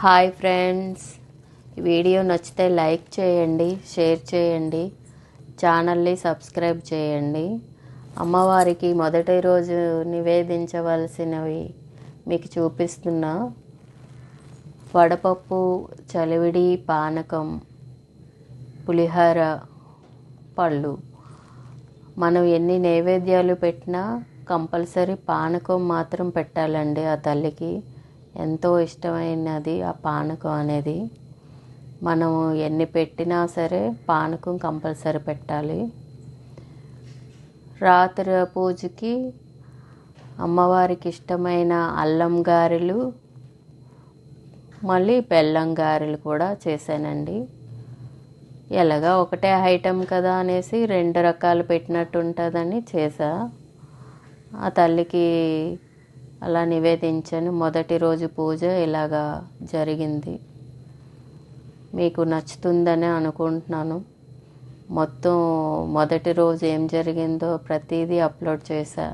Hi friends. ఈ video నచ్చితే like చేయండి షేర్ చేయండి ఛానల్ని సబ్స్క్రైబ్ చేయండి. అమ్మవారికి మొదటి రోజు నివేదించవలసినవి మీకు చూపిస్తున్నా. వడపప్పు చలివిడి పానకం పులిహోర పళ్ళు. మనం ఎన్ని నైవేద్యాలు పెట్టినా కంపల్సరీ పానకం మాత్రం పెట్టాలండి ఆ తల్లికి. ఎంతో ఇష్టమైనది ఆ పానకం అనేది. మనము ఎన్ని పెట్టినా సరే పానకం కంపల్సరీ పెట్టాలి. రాత్రి పూజకి అమ్మవారికి ఇష్టమైన అల్లం గారెలు మళ్ళీ బెల్లం గారెలు కూడా చేశానండి. ఎలాగా ఒకటే ఐటెం కదా అనేసి రెండు రకాలు పెట్టినట్టు ఉంటుందని చేశా. ఆ తల్లికి అలా నివేదించాను. మొదటి రోజు పూజ ఇలాగా జరిగింది. మీకు నచ్చుతుందని అనుకుంటున్నాను. మొత్తం మొదటి రోజు ఏం జరిగిందో ప్రతిదీ అప్లోడ్ చేశా.